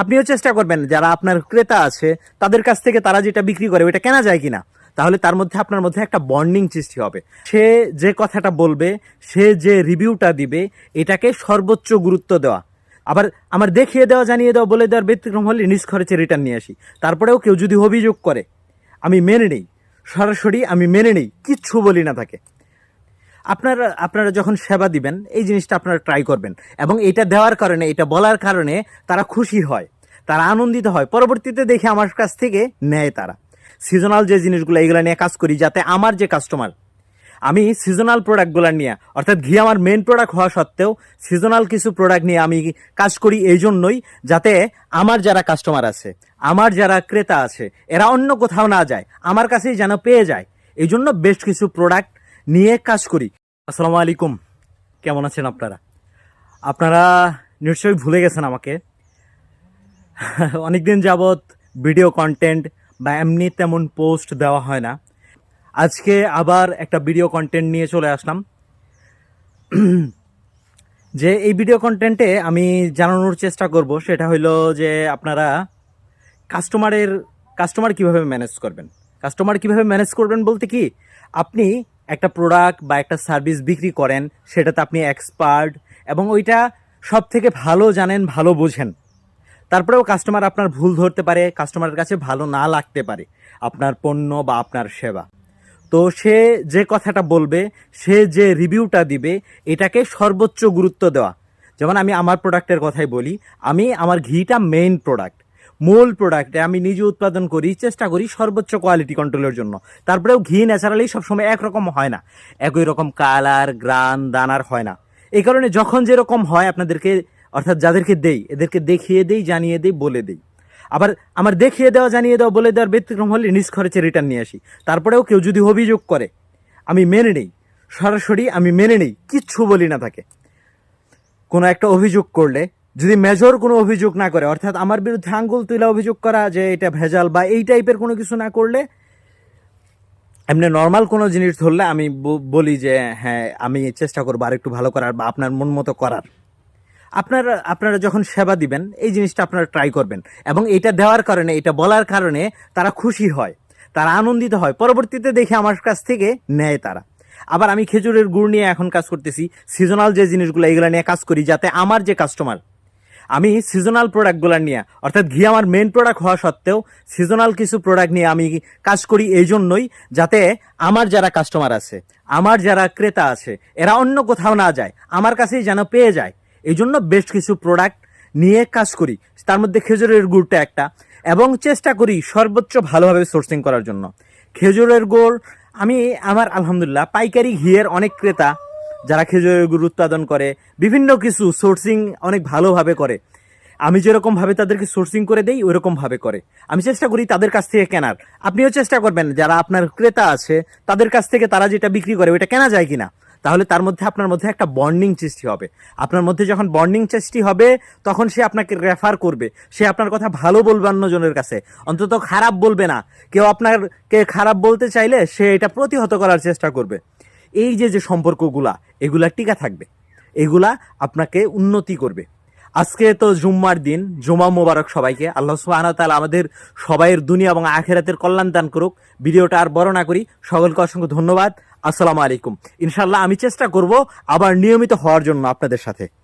আপনিও চেষ্টা করবেন, যারা আপনার ক্রেতা আছে, তাদের কাছ থেকে তারা যেটা বিক্রি করে ওইটা কেনা যায় কিনা, তাহলে তার মধ্যে আপনার মধ্যে একটা বন্ডিং সৃষ্টি হবে। সে যে কথাটা বলবে, সে যে রিভিউটা দিবে, এটাকে সর্বোচ্চ গুরুত্ব দেওয়া। আবার আমার দেখিয়ে দেওয়া, জানিয়ে দেওয়া, বলে দেওয়ার ব্যতিক্রম হলে নিজ খরচে রিটার্ন নিয়ে আসি। তারপরেও কেউ যদি অভিযোগ করে, আমি মেনে নেই, সরাসরি আমি মেনে নেই, কিচ্ছু বলি না তাকে। আপনারা আপনারা যখন সেবা দিবেন, এই জিনিসটা আপনারা ট্রাই করবেন। এবং এটা দেওয়ার কারণে, এটা বলার কারণে তারা খুশি হয়, তারা আনন্দিত হয়। পরবর্তীতে দেখে আমার কাছ থেকে নেয় তারা। সিজনাল যে জিনিসগুলো এইগুলো নিয়ে কাজ করি যাতে আমার যে কাস্টমার আমি সিজনাল প্রোডাক্টগুলো নিয়ে, অর্থাৎ ঘি আমার মেন প্রোডাক্ট হওয়া সত্ত্বেও সিজনাল কিছু প্রোডাক্ট নিয়ে আমি কাজ করি এই জন্যই যাতে আমার যারা কাস্টমার আছে, আমার যারা ক্রেতা আছে, এরা অন্য কোথাও না যায়, আমার কাছেই যেন পেয়ে যায়। এই জন্য বেশ কিছু প্রোডাক্ট নিয়ে কাজ করি। আসসালামু আলাইকুম। কেমন আছেন আপনারা? আপনারা নিশ্চয়ই ভুলে গেছেন আমাকে। অনেকদিন যাবৎ ভিডিও কন্টেন্ট বা এমনি তেমন পোস্ট দেওয়া হয় না। আজকে আবার একটা ভিডিও কন্টেন্ট নিয়ে চলে আসলাম। যে এই ভিডিও কন্টেন্টে আমি জানানোর চেষ্টা করব, সেটা হলো যে আপনারা কাস্টমারের কাস্টমার কীভাবে ম্যানেজ করবেন? কাস্টমার কীভাবে ম্যানেজ করবেন বলতে কি, আপনি একটা প্রোডাক্ট বা একটা সার্ভিস বিক্রি করেন, সেটাতে আপনি এক্সপার্ট এবং ওইটা সব থেকে ভালো জানেন, ভালো বোঝেন। তারপরেও কাস্টমার আপনার ভুল ধরতে পারে কাস্টমারের কাছে ভালো না লাগতে পারে আপনার পণ্য বা আপনার সেবা। তো সে যে কথাটা বলবে, সে যে রিভিউটা দিবে, এটাকে সর্বোচ্চ গুরুত্ব দেওয়া। যেমন আমি আমার প্রোডাক্টের কথাই বলি, আমি আমার ঘিটা মেইন প্রোডাক্ট মূল প্রোডাক্টে আমি নিজে উৎপাদন করি, চেষ্টা করি সর্বোচ্চ কোয়ালিটি কন্ট্রোলের জন্য। তারপরেও ঘি ন্যাচারালি সবসময় একরকম হয় না। একই রকম কালার গ্রান দানার হয় না। এই কারণে যখন যেরকম হয় আপনাদেরকে, অর্থাৎ যাদেরকে দেই, এদেরকে দেখিয়ে দেই, জানিয়ে দেই, বলে দেই। আবার আমার দেখিয়ে দেওয়া, জানিয়ে দেওয়া, বলে দেওয়ার ব্যতিক্রম হলে নিজ খরচে রিটার্ন নিয়ে আসি। তারপরেও কেউ যদি অভিযোগ করে, আমি মেনে নেই, সরাসরি আমি মেনে নেই, কিচ্ছু বলি না তাকে। কোনো একটা অভিযোগ করলে যদি মেজর কোনো অভিযোগ না করে, অর্থাৎ আমার বিরুদ্ধে আঙ্গুল তুলে অভিযোগ করা যে এটা ভেজাল বা এই টাইপের কোনো কিছু না করলে, এমনি নর্মাল কোনো জিনিস ধরলে আমি বলি যে হ্যাঁ আমি চেষ্টা করব আর একটু ভালো করার বা আপনার মন মতো করার। আপনারা আপনারা যখন সেবা দিবেন, এই জিনিসটা আপনারা ট্রাই করবেন। এবং এটা দেওয়ার কারণে, এটা বলার কারণে তারা খুশি হয়, তারা আনন্দিত হয়। পরবর্তীতে দেখে আমার কাছ থেকে নেয় তারা। আবার আমি খেজুরের গুড় নিয়ে এখন কাজ করতেছি সিজনাল যে জিনিসগুলো এইগুলো নিয়ে কাজ করি যাতে আমার যে কাস্টমার আমি সিজনাল প্রোডাক্টগুলো নিয়ে, অর্থাৎ ঘি আমার মেন প্রোডাক্ট হওয়া সত্ত্বেও সিজনাল কিছু প্রোডাক্ট নিয়ে আমি কাজ করি এই জন্যই যাতে আমার যারা কাস্টমার আছে, আমার যারা ক্রেতা আছে, এরা অন্য কোথাও না যায়, আমার কাছেই যেন পেয়ে যায়। এই জন্য বেস্ট কিছু প্রোডাক্ট নিয়ে কাজ করি, তার মধ্যে খেজুরের গুড়টা একটা, এবং চেষ্টা করি সর্বোচ্চ ভালোভাবে সোর্সিং করার জন্য। খেজুরের গুড়, আমি আমার আলহামদুলিল্লাহ পাইকারি ঘিয়ের অনেক ক্রেতা যারা খেজুরের গুড় উৎপাদন করে, বিভিন্ন কিছু সোর্সিং অনেক ভালোভাবে করে। আমি যেরকম ভাবে তাদেরকে সোর্সিং করে দেই, ওইরকম ভাবে করে। আমি চেষ্টা করি তাদের কাছ থেকে কেনার। আপনিও চেষ্টা করবেন, যারা আপনার ক্রেতা আছে, তাদের কাছ থেকে তারা যেটা বিক্রি করে, ওইটা কেনা যায় কিনা? তাহলে তার মধ্যে আপনার মধ্যে একটা বন্ডিং সৃষ্টি হবে। আপনার মধ্যে যখন বন্ডিং সৃষ্টি হবে, তখন সে আপনাকে রেফার করবে। সে আপনার কথা ভালো বলবে অন্যজনের কাছে। অন্তত খারাপ বলবে না। কেউ আপনাকে খারাপ বলতে চাইলে সে এটা প্রতিহত করার চেষ্টা করবে। এই যে যে সম্পর্কগুলা, এগুলা টিকা থাকবে। এগুলা আপনাকে উন্নতি করবে। আজকে তো জুম্মার দিন, জুমা মোবারক সবাইকে। আল্লাহ সুবহানাহু ওয়া তাআলা আমাদের সবাইয়ের দুনিয়া এবং আখেরাতের কল্যাণ দান করুক। ভিডিওটা আর বড় না করি, সকলকে অসংখ্য ধন্যবাদ। আসসালামু আলাইকুম। ইনশাল্লাহ আমি চেষ্টা করব আবার নিয়মিত হওয়ার জন্য আপনাদের সাথে।